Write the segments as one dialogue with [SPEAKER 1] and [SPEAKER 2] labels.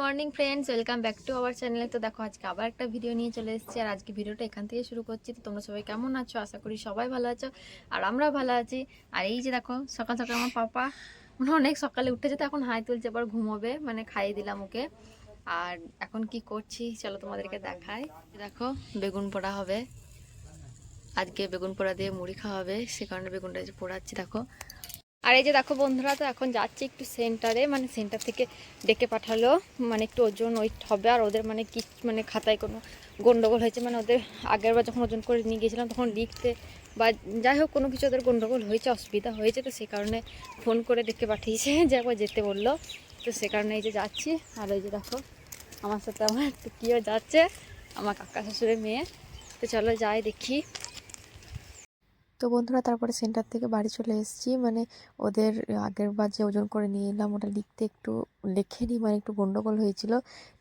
[SPEAKER 1] Morning friends, welcome back to our চ্যানেলে। তো দেখো, আজকে আবার একটা ভিডিও নিয়ে চলে এসেছি আর আজকে ভিডিওটা এখান থেকে শুরু করছি। তো তোমরা সবাই কেমন আছো? আশা করি সবাই ভালো আছো আর আমরাও ভালো আছি। আর এই যে দেখো, সকাল সকাল আমার পাপা মানে অনেক সকালে উঠেছে, তো এখন হাই তুলছে, এবার ঘুমোবে মানে খাইয়ে দিলাম ওকে। আর এখন কি করছি, চলো তোমাদেরকে দেখাই। দেখো, বেগুন পোড়া হবে। আজকে বেগুন পোড়া দিয়ে মুড়ি খাওয়া হবে, সে কারণে বেগুনটা পোড়াচ্ছি, দেখো। আর এই যে দেখো বন্ধুরা, তো এখন যাচ্ছে একটু সেন্টারে মানে সেন্টার থেকে ডেকে পাঠালো। মানে একটু ওজন ওয়েট হবে আর ওদের মানে কি মানে খাতায় কোনো গন্ডগোল হয়েছে। মানে ওদের আগের বার যখন ওজন করে নিয়ে গিয়েছিলাম, তখন লিখতে বা যাই হোক, কোনো কিছু ওদের গন্ডগোল হয়েছে, অসুবিধা হয়েছে, তো সেই কারণে ফোন করে ডেকে পাঠিয়েছে যে একবার যেতে বলল। তো সে কারণে এই যে যাচ্ছি। আর এই যে দেখো, আমার সাথে আমার কিও যাচ্ছে? আমার কাকা শ্বশুরের মেয়ে। তো চলো যাই দেখি।
[SPEAKER 2] তো বন্ধুরা, তারপরে সেন্টার থেকে বাড়ি চলে এসেছি। মানে ওদের আগের বার যে ওজন করে নিয়ে এলাম, ওটা লিখতে একটু লেখেনি মানে একটু গন্ডগোল হয়েছিল।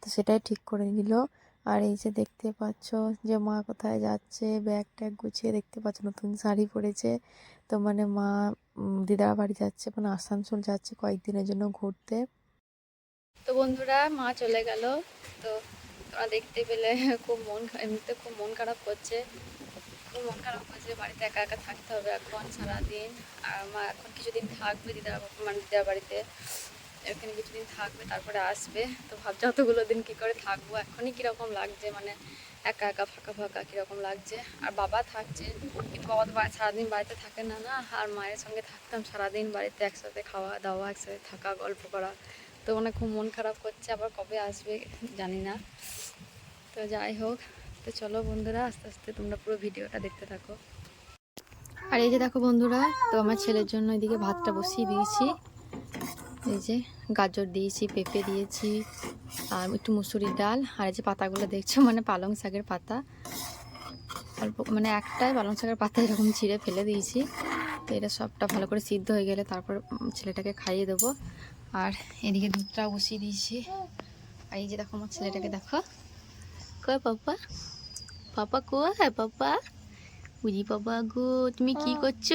[SPEAKER 2] তো সেটাই ঠিক করে নিল। আর এই যে দেখতে পাচ্ছ যে মা কোথায় যাচ্ছে ব্যাগ ট্যাগ গুছিয়ে দেখতে পাচ্ছ, নতুন শাড়ি পরেছে। তো মানে মা দিদার বাড়ি যাচ্ছে মানে আসানসোল যাচ্ছে কয়েকদিনের জন্য ঘুরতে।
[SPEAKER 1] তো বন্ধুরা, মা চলে গেল। তো তোমরা দেখতে পেলে, খুব মন, এমনিতে খুব মন খারাপ করছে। মন খারাপ করছে বাড়িতে একা একা থাকতে হবে এখন সারাদিন। আর মা এখন কিছুদিন থাকবে দিদার মানে দিদার বাড়িতে। এখানে কিছুদিন থাকবে, তারপরে আসবে। তো ভাবছি অতগুলো দিন কী করে থাকব, এখনই কীরকম লাগছে মানে একা একা, ফাঁকা ফাঁকা কীরকম লাগছে। আর বাবা থাকছে, কিন্তু বাবা সারাদিন বাড়িতে থাকে না না, আর মায়ের সঙ্গে থাকতাম সারাদিন বাড়িতে একসাথে খাওয়া দাওয়া, একসাথে থাকা, গল্প করা। তো মানে খুব মন খারাপ করছে, আবার কবে আসবে জানি না। তো যাই হোক। তো চলো বন্ধুরা, আস্তে আস্তে তোমরা পুরো ভিডিওটা দেখতে থাকো। আর এই যে দেখো বন্ধুরা, তো আমার ছেলের জন্য এদিকে ভাতটা বসিয়ে দিয়েছি। এই যে গাজর দিয়েছি, পেঁপে দিয়েছি, আর একটু মুসুরির ডাল, আর এই যে পাতাগুলো দেখছ মানে পালং শাকের পাতা। অল্প মানে একটাই পালং শাকের পাতা এরকম ছিঁড়ে ফেলে দিয়েছি। তো এটা সবটা ভালো করে সিদ্ধ হয়ে গেলে তারপর ছেলেটাকে খাইয়ে দেবো। আর এদিকে দুধটাও বসিয়ে দিয়েছি। আর এই যে দেখো আমার ছেলেটাকে দেখো। কয় পাপা পাপা কয় পাপা বুঝি পাপা গো তুমি কি করছ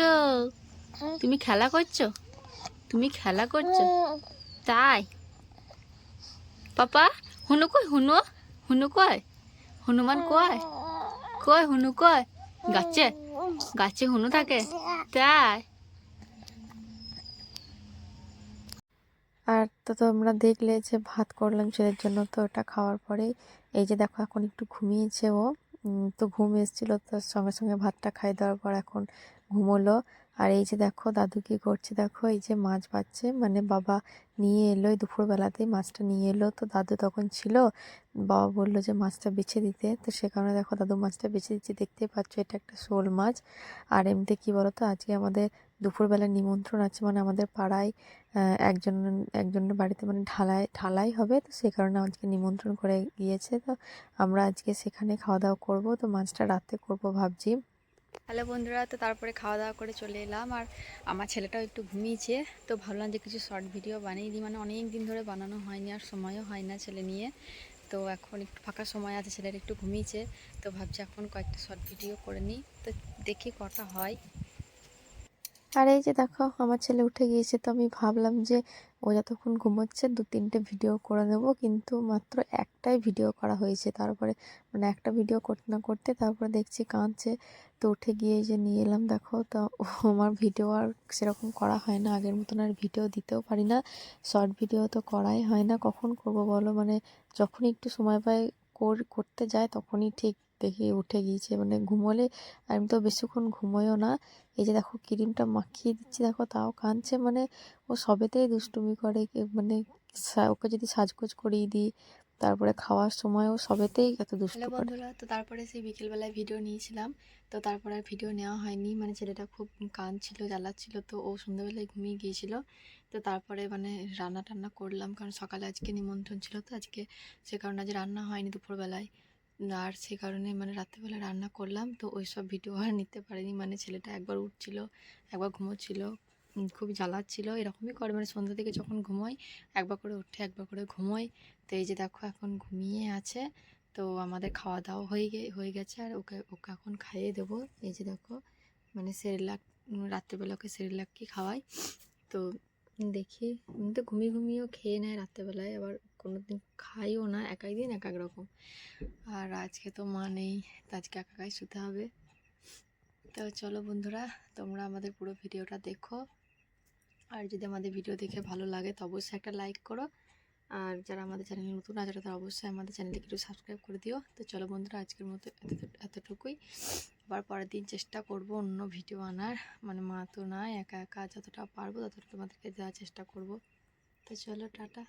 [SPEAKER 1] তুমি খেলা করছ তুমি খেলা করছ তাই পাপা হুনু কয় হুনু হুনু কয় হনুমান কয় কয় হুনু কয় গাছে গাছে হুনু থাকে তাই
[SPEAKER 2] আর তো তোমরা দেখলে যে ভাত করলাম ছেলের জন্য তো ওটা খাওয়ার পরে এই যে দেখো এখন একটু ঘুমিয়েছে ও। তো ঘুম এসেছিল তার সঙ্গে সঙ্গে ভাতটা খাই দেওয়ার পর এখন ঘুমোলো। আর এই যে দেখো, দাদু কি করছে দেখো, এই যে মাছ পাচ্ছে। মানে বাবা নিয়ে এলো দুপুরবেলাতেই মাছটা নিয়ে এলো। তো দাদু তখন ছিল, বাবা বলল যে মাছটা বেছে দিতে। তো সে কারণে দেখো দাদু মাছটা বেছে দিচ্ছে। দেখতেই পাচ্ছ এটা একটা শোল মাছ। আর এমনিতে কি বলতো, আজকে আমাদের দুপুরবেলা নিমন্ত্রণ আছে মানে আমাদের পাড়ায় একজন, একজনের বাড়িতে মানে ঢালাই ঢালাই হবে। তো সে কারণে আজকে নিমন্ত্রণ করে গিয়েছে। তো আমরা আজকে সেখানে খাওয়া দাওয়া করব। তো মাছটা রাতে করব ভাবছি।
[SPEAKER 1] হ্যালো বন্ধুরা, তো তারপরে খাওয়া দাওয়া করে চলে এলাম। আর আমার ছেলেটাও একটু ঘুমিয়েছে, তো ভাবলাম যে কিছু শর্ট ভিডিও বানিয়ে দিই। মানে অনেক দিন ধরে বানানো হয়নি, আর সময়ও হয় না ছেলে নিয়ে। তো এখন একটু ফাঁকা সময় আছে, ছেলের একটু ঘুমিয়েছে। তো ভাবছি এখন কয়েকটা শর্ট ভিডিও করে নিই। তো দেখি কটা হয়।
[SPEAKER 2] আর এই যে দেখো, আমার ছেলে উঠে গিয়েছে তো আমি ভাবলাম যে ও যতক্ষণ ঘুমোচ্ছে দু তিনটে ভিডিও করে নেব, কিন্তু মাত্র একটাই ভিডিও করা হয়েছে। তারপরে মানে একটা ভিডিও করতে না করতে তারপরে দেখছি কাঁদছে। তো উঠে গিয়ে যে নিয়ে এলাম, দেখো তো আমার ভিডিও আর সেরকম করা হয় না, আগের মতন আর ভিডিও দিতেও পারি না। শর্ট ভিডিও তো করাই হয় না, কখন করব বলো? মানে যখনই একটু সময় পাই কর- করতে যায় তখনই ঠিক। দেখি উঠে গিয়েছে। মানে ঘুমোলে আমি তো বেশিক্ষণ ঘুমোইও না। এই যে দেখো ক্রিমটা মাখিয়ে দিচ্ছি দেখো তাও কাঁদছে। মানে ও সবেতেই দুষ্টুমি করে। মানে ওকে যদি সাজগোজ করিয়ে দিই তারপরে খাওয়ার সময়ও সবেতেই এত দুষ্টু
[SPEAKER 1] বন্ধুরা তো তারপরে সেই বিকেলবেলায় ভিডিও নিয়েছিলাম। তো তারপরে আর ভিডিও নেওয়া হয়নি। মানে ছেলেটা খুব কাঁদছিল জ্বালাচ্ছিল। তো ও সন্ধ্যাবেলায় ঘুমিয়ে গিয়েছিল। তো তারপরে মানে রান্না টান্না করলাম। কারণ সকালে আজকে নিমন্ত্রণ ছিল। তো আজকে সে কারণে আজ রান্না হয়নি দুপুরবেলায়। আর সে কারণে মানে রাত্রেবেলা রান্না করলাম, তো ওই সব ভিডিও আর নিতে পারিনি। মানে ছেলেটা একবার উঠছিল, একবার ঘুমোচ্ছিল খুব জ্বালাচ্ছিল, এরকমই করে। মানে সন্ধ্যা থেকে যখন ঘুমোয় একবার করে উঠে, একবার করে ঘুমোয় তো এই যে দেখো, এখন ঘুমিয়ে আছে। তো আমাদের খাওয়া দাওয়া হয়ে গে, হয়ে গেছে, আর ওকে ওকে এখন খাইয়ে দেবো। এই যে দেখো মানে সেরেলাক রাত্রেবেলা ওকে সেরেলাকই খাওয়াই। তো দেখি। এমনিতে ঘুমিয়ে ঘুমিয়েও খেয়ে নেয় রাত্রেবেলায়, আবার কোনো দিন খাইও না এক এক দিন এক এক রকম। আর আজকে তো মা নেই আজকে এক একাই শুতে হবে। তো চলো বন্ধুরা, তোমরা আমাদের পুরো ভিডিওটা দেখো। আর যদি আমাদের ভিডিও দেখে ভালো লাগে, তো অবশ্যই একটা লাইক করো। আর যারা আমাদের চ্যানেলে নতুন আছে, তারা অবশ্যই আমাদের চ্যানেলটিকে একটু সাবস্ক্রাইব করে দিও। তো চলো বন্ধুরা, আজকের মতো এত- এতটুকুই। আবার পরের দিন চেষ্টা করব অন্য ভিডিও আনার। মানে মা তো নয় একা একা যতটা পারব ততটা তোমাদেরকে দেওয়ার চেষ্টা করব। তো চলো, টাটা।